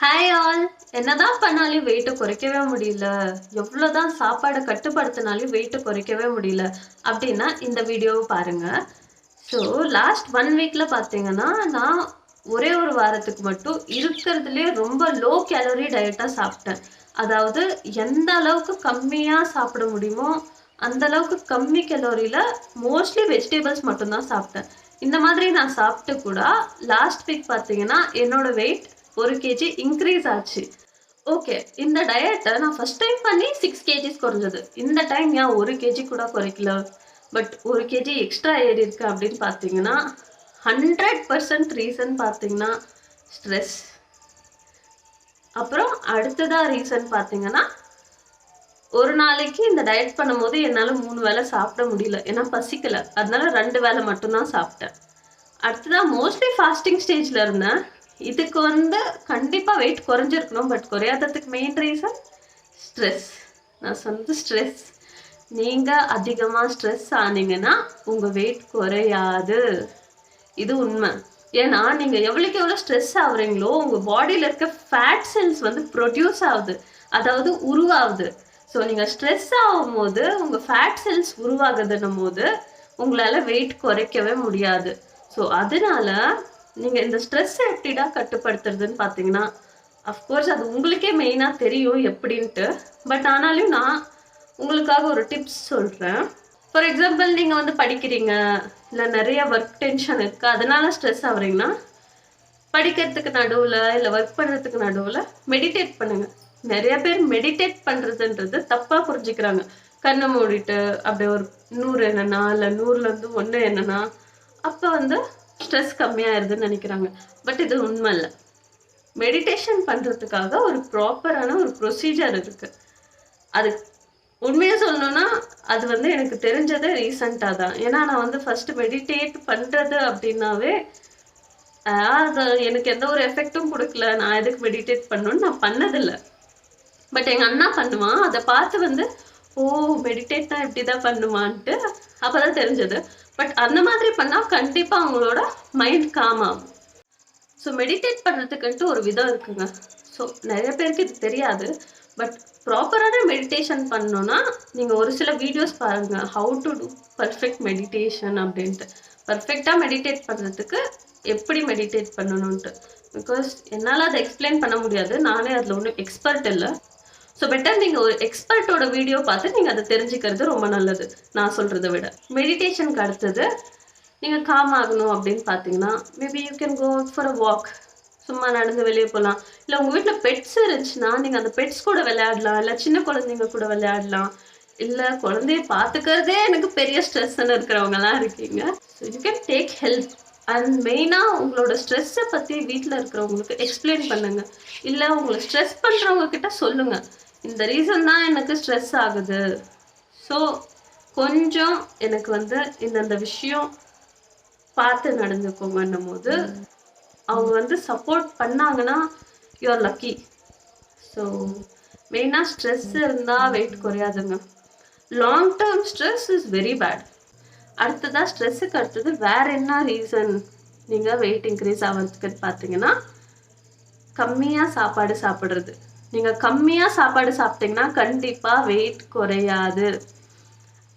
Hi all என்னதான் பண்ணாலும் வெயிட்டை குறைக்கவே முடியல. எவ்வளோதான் சாப்பாடை கட்டுப்படுத்தினாலும் வெயிட்டை குறைக்கவே முடியல. அப்படின்னா இந்த வீடியோவை பாருங்கள் ஸோ லாஸ்ட் ஒன் வீக்கில் பார்த்தீங்கன்னா நான் ஒரே ஒரு வாரத்துக்கு மட்டும் இருக்கிறதுலே ரொம்ப லோ கேலரி டயட்டாக சாப்பிட்டேன். அதாவது எந்த அளவுக்கு கம்மியாக சாப்பிட முடியுமோ அந்த அளவுக்கு கம்மி கலோரியில் மோஸ்ட்லி வெஜிடபிள்ஸ் மட்டும்தான் சாப்பிட்டேன். இந்த மாதிரி நான் சாப்பிட்டு கூட லாஸ்ட் வீக் பார்த்தீங்கன்னா என்னோட வெயிட் ஒரு கேஜி இன்க்ரீஸ் ஆச்சு. ஓகே இந்த டயட்டை நான் ஃபஸ்ட் டைம் பண்ணி சிக்ஸ் கேஜிஸ் குறைஞ்சது. இந்த டைம் ஏன் ஒரு கேஜி கூட குறைக்கல? பட் ஒரு கேஜி எக்ஸ்ட்ரா ஏறி இருக்கு அப்படின்னு பார்த்தீங்கன்னா ஹண்ட்ரட் பர்சன்ட் ரீசன் பார்த்தீங்கன்னா ஸ்ட்ரெஸ் அப்புறம் அடுத்ததாக ரீசன் பார்த்தீங்கன்னா ஒரு நாளைக்கு இந்த டயட் பண்ணும்போது என்னால் மூணு வேளை சாப்பிட முடியல. ஏன்னா பசிக்கல. அதனால ரெண்டு வேளை மட்டும்தான் சாப்பிட்டேன். அடுத்ததா மோஸ்ட்லி ஃபாஸ்டிங் ஸ்டேஜில் இருந்தேன். இதுக்கு வந்து கண்டிப்பாக வெயிட் குறைஞ்சிருக்கணும். பட் குறையாததுக்கு மெயின் ரீசன் ஸ்ட்ரெஸ் நான் சொன்னது ஸ்ட்ரெஸ் நீங்கள் அதிகமாக ஸ்ட்ரெஸ் ஆனீங்கன்னா உங்கள் வெயிட் குறையாது. இது உண்மை. ஏன்னா நீங்கள் எவ்வளோக்கு எவ்வளோ ஸ்ட்ரெஸ் ஆகுறீங்களோ உங்கள் பாடியில் இருக்க ஃபேட் செல்ஸ் வந்து ப்ரொடியூஸ் ஆகுது. அதாவது உருவாகுது. ஸோ நீங்கள் ஸ்ட்ரெஸ் ஆகும் போது உங்கள் ஃபேட் செல்ஸ் உருவாகுதுன்னும் போது உங்களால் வெயிட் குறைக்கவே முடியாது. ஸோ அதனால நீங்கள் இந்த ஸ்ட்ரெஸ்ஸை எப்படிடா கட்டுப்படுத்துறதுன்னு பார்த்தீங்கன்னா அஃப்கோர்ஸ் அது உங்களுக்கே மெயினாக தெரியும் எப்படின்ட்டு. பட் ஆனாலும் நான் உங்களுக்காக ஒரு டிப்ஸ் சொல்கிறேன் ஃபார் எக்ஸாம்பிள் நீங்கள் வந்து படிக்கிறீங்க இல்லை நிறைய ஒர்க் டென்ஷன் இருக்குது அதனால ஸ்ட்ரெஸ் ஆகுறீங்கன்னா படிக்கிறதுக்கு நடுவில் இல்லை ஒர்க் பண்ணுறதுக்கு நடுவில் மெடிடேட் பண்ணுங்கள் நிறைய பேர் மெடிடேட் பண்ணுறதுன்றது தப்பாக புரிஞ்சுக்கிறாங்க. கண்ணை மூடிட்டு அப்படியே ஒரு நூறு என்னன்னா இல்லை நூறுலேருந்து ஒன்று என்னன்னா அப்போ வந்து ஸ்ட்ரெஸ் கம்மியாயிருதுன்னு நினைக்கிறாங்க. பட் இது உண்மை இல்லை மெடிடேஷன் பண்ணுறதுக்காக ஒரு ப்ராப்பரான ஒரு ப்ரொசீஜர் இருக்குது அது உண்மையாக சொல்லணும்னா அது வந்து எனக்கு தெரிஞ்சது ரீசண்டாக தான். ஏன்னா நான் வந்து ஃபஸ்ட்டு மெடிடேட் பண்ணுறது அப்படின்னாவே அது எனக்கு எந்த ஒரு எஃபெக்ட்டும் கொடுக்கல. நான் எதுக்கு மெடிடேட் பண்ணணும்னு நான் பண்ணதில்லை. பட் எங்கள் அண்ணா பண்ணுவான். அதை பார்த்து வந்து ஓ மெடிடேட்னா இப்படி தான் பண்ணுவான்ட்டு. அப்போ தான் தெரிஞ்சது. பட் அந்த மாதிரி பண்ணால் கண்டிப்பாக அவங்களோட மைண்ட் காம் ஆகும். ஸோ மெடிடேட் பண்ணுறதுக்குன்ட்டு ஒரு விதம் இருக்குங்க. ஸோ நிறைய பேருக்கு இது தெரியாது. பட் ப்ராப்பரான மெடிடேஷன் பண்ணோன்னா நீங்கள் ஒரு சில வீடியோஸ் பாருங்கள் how to do perfect meditation அப்படின்ட்டு. பர்ஃபெக்டாக மெடிடேட் பண்ணுறதுக்கு எப்படி மெடிடேட் பண்ணணுன்ட்டு பிகாஸ் என்னால் அதை எக்ஸ்பிளைன் பண்ண முடியாது. நானே அதில் ஒன்றும் எக்ஸ்பர்ட் இல்லை. ஸோ பெட்டர் நீங்கள் ஒரு எக்ஸ்பர்ட்டோட வீடியோ பார்த்து நீங்கள் அதை தெரிஞ்சுக்கிறது ரொம்ப நல்லது நான் சொல்கிறத விட. மெடிடேஷனுக்கு அடுத்தது நீங்கள் காம் ஆகணும் அப்படின்னு பார்த்தீங்கன்னா maybe you can go for a walk சும்மா நடந்து வெளியே போகலாம். இல்லை உங்கள் வீட்டில் பெட்ஸ் இருந்துச்சுன்னா நீங்கள் அந்த பெட்ஸ் கூட விளையாடலாம். இல்லை சின்ன குழந்தைங்க கூட விளையாடலாம். இல்லை குழந்தைய பார்த்துக்கிறதே எனக்கு பெரிய ஸ்ட்ரெஸ்ன்னு இருக்கிறவங்கலாம் இருக்கீங்க. So you can take help and மெயினாக உங்களோட ஸ்ட்ரெஸ்ஸை பற்றி வீட்டில் இருக்கிறவங்களுக்கு எக்ஸ்பிளைன் பண்ணுங்க. இல்லை உங்களை ஸ்ட்ரெஸ் பண்ணுறவங்க கிட்ட சொல்லுங்கள் இந்த ரீசன் தான் எனக்கு ஸ்ட்ரெஸ் ஆகுது. ஸோ கொஞ்சம் எனக்கு வந்து இந்தந்த விஷயம் பார்த்து நடந்துக்கோங்கன்னும் போது அவங்க வந்து சப்போர்ட் பண்ணாங்கன்னா யூஆர் லக்கி ஸோ மெயினாக ஸ்ட்ரெஸ் இருந்தால் weight குறையாதுங்க. Long term stress is very bad அடுத்ததாக ஸ்ட்ரெஸ்ஸுக்கு அடுத்தது வேற என்ன ரீசன் நீங்கள் வெயிட் இன்க்ரீஸ் ஆகிறதுக்குன்னு பார்த்தீங்கன்னா கம்மியாக சாப்பாடு சாப்பிட்றது. நீங்கள் கம்மியாக சாப்பாடு சாப்பிட்டீங்கன்னா கண்டிப்பாக வெயிட் குறையாது.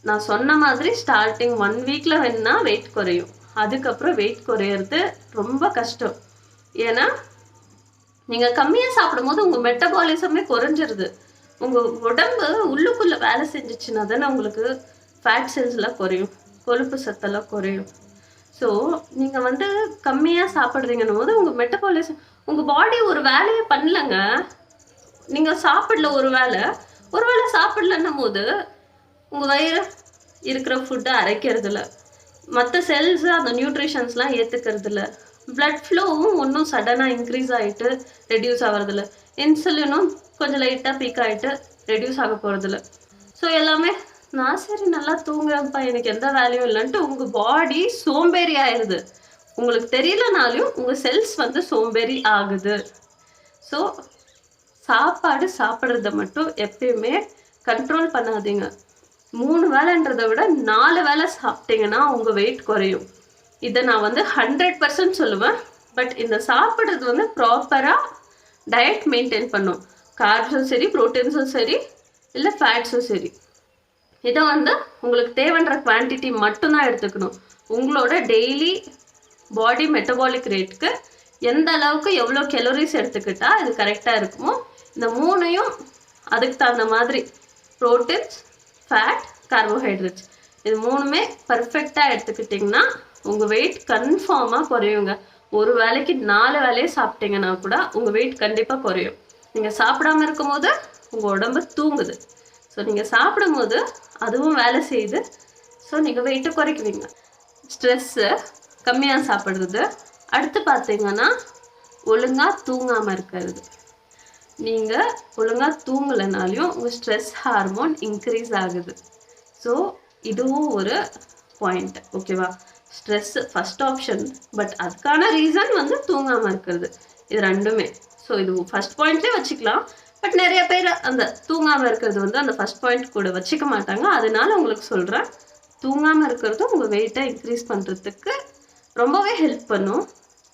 நான் சொன்ன மாதிரி ஸ்டார்டிங் ஒன் வீக்கில் வேணுன்னா வெயிட் குறையும். அதுக்கப்புறம் வெயிட் குறையிறது ரொம்ப கஷ்டம். ஏன்னா நீங்கள் கம்மியாக சாப்பிடும்போது உங்கள் மெட்டபாலிசமே குறைஞ்சிருது. உங்கள் உடம்பு உள்ளுக்குள்ளே வேலை செஞ்சிச்சுன்னா தானே உங்களுக்கு ஃபேட் செல்ஸ்லாம் குறையும். கொழுப்பு சத்தெல்லாம் குறையும். ஸோ நீங்கள் வந்து கம்மியாக சாப்பிட்றீங்கன்னும் போது உங்கள் மெட்டபாலிசம் உங்கள் பாடி ஒரு வேலையை பண்ணலங்க. நீங்கள் சாப்பிடல ஒரு வேளை. ஒரு வேளை சாப்பிடலன்னும் போது உங்கள் வயிறு இருக்கிற ஃபுட்டை அரைக்கிறதில்ல. மற்ற செல்ஸு அந்த நியூட்ரிஷன்ஸ்லாம் ஏற்றுக்கிறதில்ல பிளட் ஃப்ளோவும் ஒன்றும் சடனாக இன்க்ரீஸ் ஆகிட்டு ரெடியூஸ் ஆகிறதில்ல இன்சுலினும் கொஞ்சம் லைட்டாக பீக் ஆகிட்டு ரெடியூஸ் ஆக போகிறதில்ல ஸோ எல்லாமே நான் சரி நல்லா தூங்குறேன்ப்பா எனக்கு எந்த வேலையும் இல்லைன்ட்டு உங்கள் பாடி சோம்பேறி ஆயிடுது உங்களுக்கு தெரியலனாலையும் உங்கள் செல்ஸ் வந்து சோம்பேறி ஆகுது. ஸோ சாப்பாடு சாப்பிட்றத மட்டும் எப்பயுமே கண்ட்ரோல் பண்ணாதீங்க. மூணு வேலைன்றதை விட நாலு வேளை சாப்பிட்டீங்கன்னா உங்கள் வெயிட் குறையும். இதை நான் வந்து ஹண்ட்ரட் பர்சன்ட் சொல்லுவேன். பட் இந்த சாப்பிட்றது வந்து ப்ராப்பராக டயட் மெயின்டைன் பண்ணும். கார்ப்ஸும் சரி ப்ரோட்டீன்ஸும் சரி இல்லை ஃபேட்ஸும் சரி. இதை வந்து உங்களுக்கு தேவைன்ற குவான்டிட்டி மட்டும்தான் எடுத்துக்கணும். உங்களோட டெய்லி பாடி மெட்டபாலிக் ரேட்டுக்கு எந்த அளவுக்கு எவ்வளோ கெலோரிஸ் எடுத்துக்கிட்டால் இது கரெக்டாக இருக்குமோ இந்த மூணையும் அதுக்கு தகுந்த மாதிரி ப்ரோட்டீன்ஸ் ஃபேட் கார்போஹைட்ரேட்ஸ் இது மூணுமே பர்ஃபெக்டாக எடுத்துக்கிட்டிங்கன்னா உங்கள் வெயிட் கன்ஃபார்மாக குறையுங்க. ஒரு வேளைக்கு நாலு வேலையை சாப்பிட்டீங்கன்னா கூட உங்கள் வெயிட் கண்டிப்பாக குறையும். நீங்கள் சாப்பிடாம இருக்கும்போது உங்கள் உடம்பு தூங்குது. ஸோ நீங்கள் சாப்பிடும்போது அதுவும் வேலை செய்யுது. ஸோ நீங்கள் வெயிட்டை குறைக்குவீங்க. ஸ்ட்ரெஸ்ஸு கம்மியாக சாப்பிட்றது. அடுத்து பார்த்தீங்கன்னா ஒழுங்காக தூங்காமல் இருக்கிறது. நீங்கள் ஒழுங்காக தூங்கலைனாலையும் உங்கள் ஸ்ட்ரெஸ் ஹார்மோன் இன்க்ரீஸ் ஆகுது. ஸோ இதுவும் ஒரு பாயிண்ட் ஓகேவா ஸ்ட்ரெஸ்ஸு ஃபஸ்ட் ஆப்ஷன் பட் அதுக்கான ரீசன் வந்து தூங்காமல் இருக்கிறது. இது ரெண்டுமே. ஸோ இது ஃபஸ்ட் பாயிண்ட்லேயே வச்சுக்கலாம். பட் நிறைய பேர் அந்த தூங்காமல் இருக்கிறது வந்து அந்த ஃபஸ்ட் பாயிண்ட் கூட வச்சுக்க மாட்டாங்க. அதனால உங்களுக்கு சொல்கிறேன் தூங்காமல் இருக்கிறதும் உங்கள் வெயிட்டை இன்க்ரீஸ் பண்ணுறதுக்கு ரொம்பவே ஹெல்ப் பண்ணும்.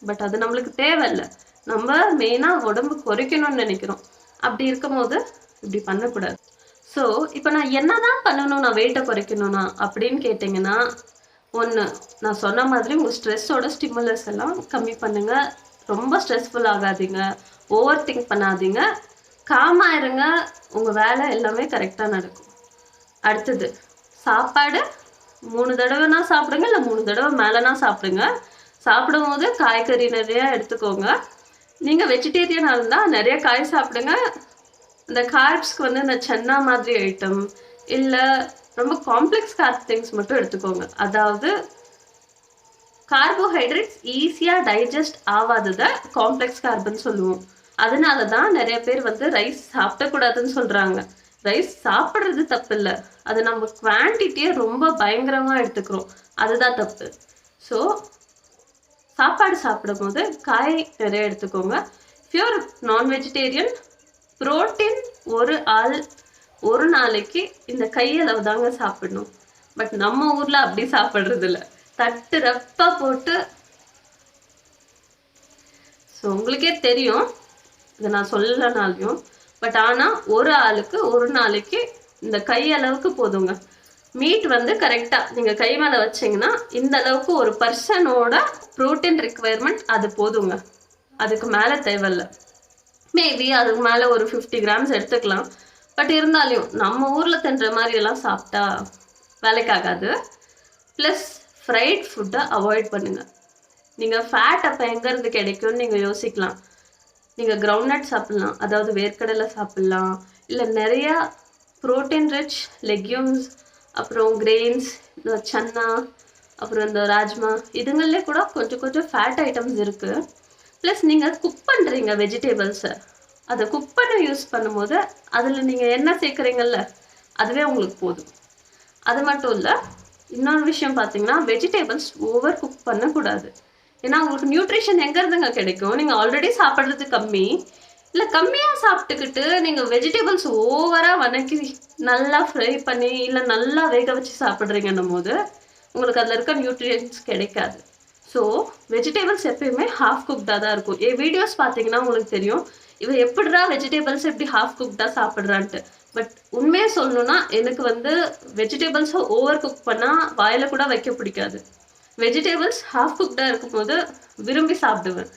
பட் அது நம்மளுக்கு தேவையில்லை. நம்ம மெயினாக உடம்பு குறைக்கணும்னு நினைக்கிறோம். அப்படி இருக்கும்போது இப்படி பண்ணக்கூடாது. ஸோ இப்போ நான் என்ன தான் பண்ணணும்? நான் வெயிட்டை குறைக்கணும்னா? அப்படின்னு கேட்டிங்கன்னா ஒன்று நான் சொன்ன மாதிரி உங்கள் ஸ்ட்ரெஸ்ஸோட ஸ்டிமுலஸ் எல்லாம் கம்மி பண்ணுங்கள் ரொம்ப ஸ்ட்ரெஸ்ஃபுல் ஆகாதீங்க. ஓவர் திங்க் பண்ணாதீங்க காமாக இருங்க. உங்கள் வேலை எல்லாமே கரெக்டாக நடக்கும். அடுத்தது சாப்பாடு மூணு தடவைனா சாப்பிடுங்க. இல்லை மூணு தடவை மேலேனா சாப்பிடுங்க. சாப்பிடும்போது காய்கறி நிறையா எடுத்துக்கோங்க. நீங்கள் வெஜிடேரியனாக இருந்தால் நிறைய காய் சாப்பிடுங்க. இந்த கார்ப்ஸ்க்கு வந்து இந்த சன்னா மாதிரி ஐட்டம் இல்லை ரொம்ப காம்ப்ளெக்ஸ் கார்ப் திங்ஸ் மட்டும் எடுத்துக்கோங்க. அதாவது கார்போஹைட்ரேட்ஸ் ஈஸியாக டைஜஸ்ட் ஆகாததை காம்ப்ளெக்ஸ் கார்பன் சொல்லுவோம். அதனால தான் நிறைய பேர் வந்து ரைஸ் சாப்பிடக்கூடாதுன்னு சொல்கிறாங்க ரைஸ் சாப்பிட்றது தப்பு இல்லை அது நம்ம குவான்டிட்டியை ரொம்ப பயங்கரமாக எடுத்துக்கிறோம். அதுதான் தப்பு. ஸோ சாப்பாடு சாப்பிடும் போது காய் நிறைய எடுத்துக்கோங்க. பியூர் நான் வெஜிடேரியன் புரோட்டீன் ஒரு ஆள் ஒரு நாளைக்கு இந்த கையளவு தாங்க சாப்பிடணும். பட் நம்ம ஊரில் அப்படி சாப்பிட்றது இல்லை தட்டு ரப்பா போட்டு. ஸோ உங்களுக்கே தெரியும். இதை நான் சொல்லனாலையும் பட் ஆனால் ஒரு ஆளுக்கு ஒரு நாளைக்கு இந்த கையளவுக்கு போதுங்க. மீட் வந்து கரெக்டாக நீங்கள் கை மேலே வச்சிங்கன்னா இந்த அளவுக்கு ஒரு பர்சனோட ப்ரோட்டீன் ரெக்குவயர்மெண்ட் அது போதுங்க. அதுக்கு மேலே தேவையில்ல. மேபி அதுக்கு மேலே ஒரு ஃபிஃப்டி கிராம்ஸ் எடுத்துக்கலாம். பட் இருந்தாலும் நம்ம ஊரில் தின்ற மாதிரியெல்லாம் சாப்பிட்டா வேலைக்காகாது ப்ளஸ் ஃப்ரைட் ஃபுட்டை அவாய்ட் பண்ணுங்கள் நீங்கள் ஃபேட் அப்போ எங்கேருந்து கிடைக்கும்னு நீங்கள் யோசிக்கலாம். நீங்கள் கிரவுண்ட்நட் சாப்பிட்லாம். அதாவது வேர்க்கடலை சாப்பிட்லாம். இல்லை நிறையா ப்ரோட்டீன் ரிச் லெக்யூம்ஸ் அப்புறம் கிரெயின்ஸ் இந்த சன்னா அப்புறம் இந்த ராஜ்மா இதுங்களே கூட கொஞ்சம் கொஞ்சம் ஃபேட் ஐட்டம்ஸ் இருக்குது ப்ளஸ் நீங்கள் குக் பண்ணுறீங்க வெஜிடேபிள்ஸை அதை குக் பண்ண யூஸ் பண்ணும்போது அதில் நீங்கள் என்ன சேர்க்குறீங்கல்ல அதுவே உங்களுக்கு போதும். அது மட்டும் இல்லை இன்னொரு விஷயம் பார்த்தீங்கன்னா வெஜிடேபிள்ஸ் ஓவர் குக் பண்ணக்கூடாது. ஏன்னா உங்களுக்கு நியூட்ரிஷன் எங்கேருந்துங்க கிடைக்கும்? நீங்கள் ஆல்ரெடி சாப்பிட்றது கம்மி. இல்லை கம்மியாக சாப்பிட்டுக்கிட்டு நீங்கள் வெஜிடபிள்ஸ் ஓவராக வதக்கி நல்லா ஃப்ரை பண்ணி இல்லை நல்லா வேக வச்சு சாப்பிட்றீங்கன்னும் போது உங்களுக்கு அதில் இருக்க நியூட்ரியன்ஸ் கிடைக்காது. ஸோ வெஜிடபிள்ஸ் எப்பயுமே ஹாஃப் குக்டாக தான் இருக்கும். என் வீடியோஸ் பார்த்தீங்கன்னா உங்களுக்கு தெரியும். இவன் எப்படிடா வெஜிடபிள்ஸ் எப்படி ஹாஃப் குக்டாக சாப்பிட்றான்ட்டு. பட் உண்மையை சொல்லணும்னா எனக்கு வந்து வெஜிடபிள்ஸை ஓவர் குக் பண்ணால் வாயில் கூட வைக்க பிடிக்காது. வெஜிடபிள்ஸ் ஹாஃப் குக்டாக இருக்கும்போது விரும்பி சாப்பிடுவேன்.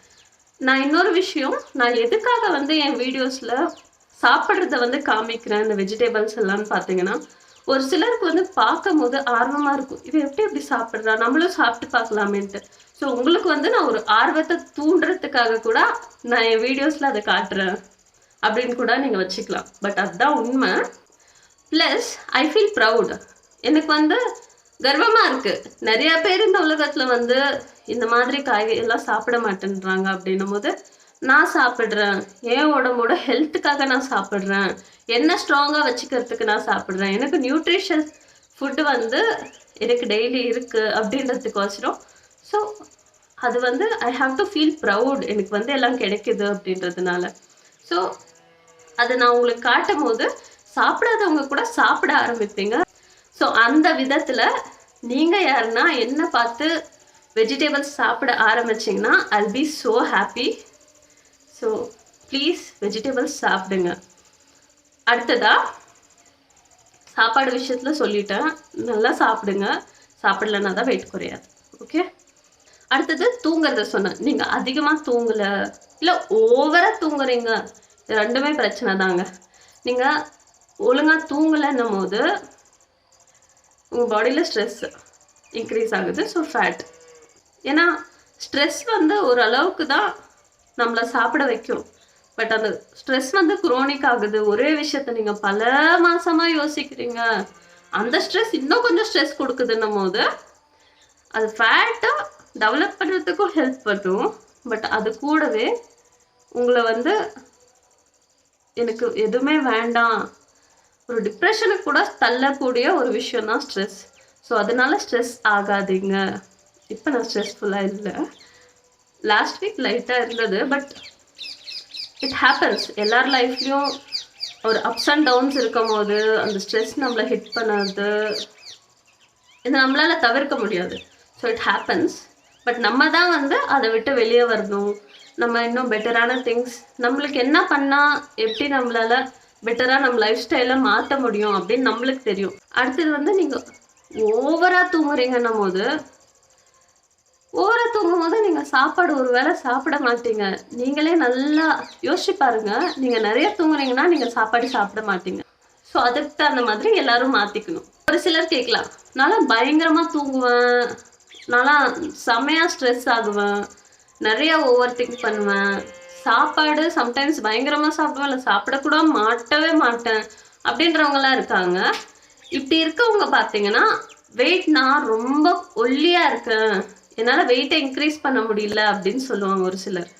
நான் இன்னொரு விஷயம் நான் எதுக்காக வந்து என் வீடியோஸில் சாப்பிட்றத வந்து காமிக்கிறேன் இந்த வெஜிடேபிள்ஸ் எல்லாம்னு பார்த்தீங்கன்னா ஒரு சிலருக்கு வந்து பார்க்கும் போது ஆர்வமாக இருக்கும். இது எப்படி எப்படி சாப்பிட்றா? நம்மளும் சாப்பிட்டு பார்க்கலாமேன்ட்டு. ஸோ உங்களுக்கு வந்து நான் ஒரு ஆர்வத்தை தூண்டுறதுக்காக கூட நான் என் வீடியோஸில் அதை காட்டுறேன் அப்படின்னு கூட நீங்கள் வச்சுக்கலாம். பட் அதுதான் உண்மை. ப்ளஸ் ஐ ஃபீல் ப்ரவுட் எனக்கு வந்து கர்வமாக இருக்குது நிறையா பேர் இந்த உலகத்தில் வந்து இந்த மாதிரி காய்கறியெல்லாம் சாப்பிட மாட்டேன்றாங்க அப்படின்னும் போது நான் சாப்பிட்றேன். என் உடம்போட ஹெல்த்துக்காக நான் சாப்பிட்றேன். என்ன ஸ்ட்ராங்காக வச்சுக்கிறதுக்கு நான் சாப்பிட்றேன். எனக்கு நியூட்ரிஷன் ஃபுட்டு வந்து எனக்கு டெய்லி இருக்குது அப்படின்றதுக்கோசரம். ஸோ அது வந்து I have to feel proud எனக்கு வந்து எல்லாம் கிடைக்குது அப்படின்றதுனால. ஸோ அதை நான் உங்களுக்கு காட்டும் போது சாப்பிடாதவங்க கூட சாப்பிட ஆரம்பிப்பீங்க. ஸோ அந்த விதத்தில் நீங்கள் யாருன்னா என்ன பார்த்து வெஜிடபிள்ஸ் சாப்பிட ஆரம்பிச்சிங்கன்னா I'll be so happy so please vegetables சாப்பிடுங்க. அடுத்ததாக சாப்பாடு விஷயத்தில் சொல்லிட்டேன். நல்லா சாப்பிடுங்க. சாப்பிடலன்னா தான் வெயிட் குறையாது. ஓகே அடுத்தது தூங்குறத சொன்னேன். நீங்கள் அதிகமாக தூங்கலை இல்லை ஓவராக தூங்குறீங்க ரெண்டுமே பிரச்சனை தாங்க. நீங்கள் ஒழுங்காக தூங்கலைன்னும் போது உங்கள் பாடியில் ஸ்ட்ரெஸ் இன்க்ரீஸ் ஆகுது. ஸோ ஃபேட் ஏன்னா ஸ்ட்ரெஸ் வந்து ஓரளவுக்கு தான் நம்மளை சாப்பிட வைக்கும். பட் அந்த ஸ்ட்ரெஸ் வந்து குரோனிக் ஆகுது. ஒரே விஷயத்த நீங்கள் பல மாதமாக யோசிக்கிறீங்க. அந்த ஸ்ட்ரெஸ் இன்னும் கொஞ்சம் ஸ்ட்ரெஸ் கொடுக்குதுன்னும் போது அது ஃபேட்டை டெவலப் பண்ணுறதுக்கும் ஹெல்ப் பண்ணும். பட் அது கூடவே உங்களை வந்து எனக்கு எதுவுமே வேண்டாம். ஒரு டிப்ரெஷனுக்கு கூட தள்ளக்கூடிய ஒரு விஷயம் தான் ஸ்ட்ரெஸ் ஸோ அதனால ஸ்ட்ரெஸ் ஆகாதீங்க. இப்போ நான் ஸ்ட்ரெஸ்ஃபுல்லாக இல்லை. லாஸ்ட் வீக் லைட்டாக இருந்தது பட் இட் ஹேப்பன்ஸ் எல்லார் லைஃப்லேயும் ஒரு அப்ஸ் அண்ட் டவுன்ஸ் இருக்கும் போது அந்த ஸ்ட்ரெஸ் நம்மளை ஹிட் பண்ணாது. இது நம்மளால தவிர்க்க முடியாது. ஸோ இட் ஹேப்பன்ஸ் பட் நம்ம தான் வந்து அதை விட்டு வெளியே வரணும். நம்ம இன்னும் பெட்டரான திங்ஸ் நம்மளுக்கு என்ன பண்ணால் எப்படி நம்மளால பெட்டராக நம்ம லைஃப் ஸ்டைலை மாற்ற முடியும் அப்படின்னு நம்மளுக்கு தெரியும். அடுத்தது வந்து நீங்கள் ஓவராக தூங்குறீங்கன்னும் போது ஓவராக தூங்கும் போது நீங்கள் சாப்பாடு ஒரு வேளை சாப்பிட மாட்டீங்க. நீங்களே நல்லா யோசிச்சு பாருங்க. நீங்கள் நிறைய தூங்குறீங்கன்னா நீங்கள் சாப்பாடு சாப்பிட மாட்டீங்க. ஸோ அதுக்கு தகுந்த மாதிரி எல்லாரும் மாற்றிக்கணும் ஒரு சிலர் கேட்கலாம். நல்லா பயங்கரமாக தூங்குவேன். நல்லா செம்மையாக ஸ்ட்ரெஸ் ஆகுவேன். நிறைய ஓவர் திங்க் பண்ணுவேன். சாப்பாடு சம்டைம்ஸ் பயங்கரமாக சாப்பிடுவேன். இல்லை சாப்பிடக்கூட மாட்டவே மாட்டேன். அப்படின்றவங்களாம் இருக்காங்க. இப்படி இருக்கவங்க பார்த்தீங்கன்னா வெயிட் நான் ரொம்ப ஒல்லியாக இருக்கேன். என்னால் வெயிட்டை இன்க்ரீஸ் பண்ண முடியல அப்படின்னு சொல்லுவாங்க ஒரு சிலர்.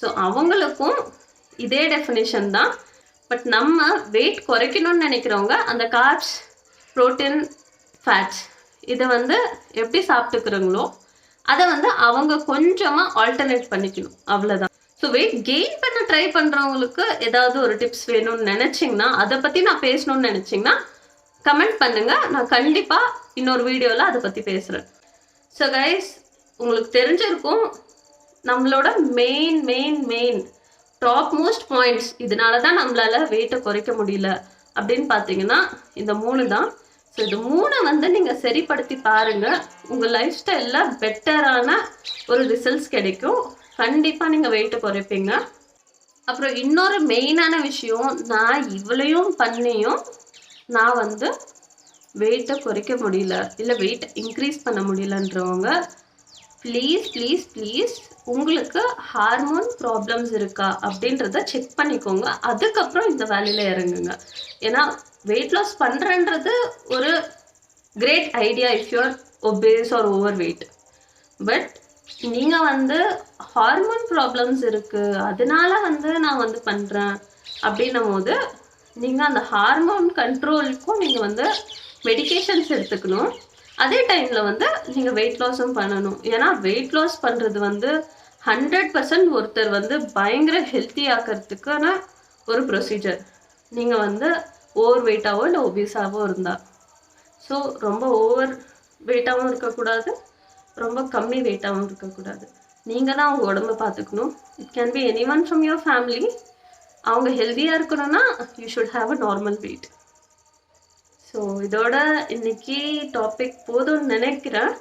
ஸோ அவங்களுக்கும் இதே டெஃபினேஷன் தான். பட் நம்ம வெயிட் குறைக்கணும்னு நினைக்கிறவங்க அந்த கார்ப்ஸ் ப்ரோட்டீன் ஃபேட்ஸ் இதை வந்து எப்படி சாப்பிட்டுக்கிறோங்களோ அதை வந்து அவங்க கொஞ்சமாக ஆல்டர்னேட் பண்ணிக்கணும். அவ்வளோதான் ஸோ வெயிட் கெயின் பண்ண ட்ரை பண்ணுறவங்களுக்கு ஏதாவது ஒரு டிப்ஸ் வேணும்னு நினச்சிங்கன்னா அதை பற்றி நான் பேசணும்னு நினச்சிங்கன்னா கமெண்ட் பண்ணுங்கள் நான் கண்டிப்பாக இன்னொரு வீடியோவில் அதை பற்றி பேசுகிறேன் ஸோ கைஸ் உங்களுக்கு தெரிஞ்சிருக்கும் நம்மளோட main main main top most points இதனால தான் நம்மளால வெயிட்டை குறைக்க முடியல. அப்படின்னு பார்த்தீங்கன்னா இந்த மூணு தான். ஸோ இது மூணை வந்து நீங்கள் சரிப்படுத்தி பாருங்க. உங்கள் லைஃப் ஸ்டைலில் பெட்டரான ஒரு ரிசல்ட்ஸ் கிடைக்கும். கண்டிப்பாக நீங்கள் வெயிட்டை குறைப்பீங்க. அப்புறம் இன்னொரு மெயினான விஷயம் நான் இவ்வளையும் பண்ணியும் நான் வந்து வெயிட்டை குறைக்க முடியல. இல்லை வெயிட்டை இன்க்ரீஸ் பண்ண முடியலன்றவங்க ப்ளீஸ் ப்ளீஸ் ப்ளீஸ் உங்களுக்கு ஹார்மோன் ப்ராப்ளம்ஸ் இருக்கா அப்படின்றத செக் பண்ணிக்கோங்க. அதுக்கப்புறம் இந்த வேலையில் இறங்குங்க. ஏன்னா வெயிட் லாஸ் பண்ணுறன்றது ஒரு great idea if you're obese or overweight but நீங்கள் வந்து ஹார்மோன் ப்ராப்ளம்ஸ் இருக்குது அதனால வந்து நான் வந்து பண்ணுறேன் அப்படின்னும் போது நீங்கள் அந்த ஹார்மோன் கண்ட்ரோலுக்கும் நீங்கள் வந்து மெடிகேஷன்ஸ் எடுத்துக்கணும். அதே டைமில் வந்து நீங்கள் வெயிட் லாஸும் பண்ணணும். ஏன்னா வெயிட் லாஸ் பண்ணுறது வந்து ஹண்ட்ரட் பர்சன்ட் ஒருத்தர் வந்து பயங்கர ஹெல்த்தி ஆக்கிறதுக்கான ஒரு ப்ரொசீஜர் நீங்கள் வந்து ஓவர் வெயிட்டாகவோ இல்லை ஒபீஸாவோ இருந்தால் ஸோ ரொம்ப ஓவர் வெயிட்டாகவும் இருக்கக்கூடாது. ரொம்ப கம்மி வெயிட்டாகவும் இருக்கக்கூடாது. நீங்கள் தான் அவங்க உடம்ப பார்த்துக்கணும். It can be anyone from your family அவங்க ஹெல்த்தியாக இருக்கணும்னா you should have a normal weight so இதோட இன்னைக்கு டாபிக் போதும்னு நினைக்கிறேன்.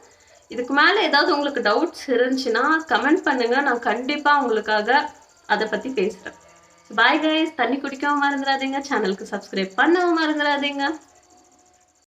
இதுக்கு மேலே ஏதாவது உங்களுக்கு டவுட்ஸ் இருந்துச்சுன்னா கமெண்ட் பண்ணுங்கள் நான் கண்டிப்பாக உங்களுக்காக அதை பற்றி பேசுகிறேன் பாய் கைஸ் தண்ணி குடிக்கவும் மறந்துடாதீங்க. சேனலுக்கு சப்ஸ்கிரைப் பண்ணவும் மறந்துடாதீங்க.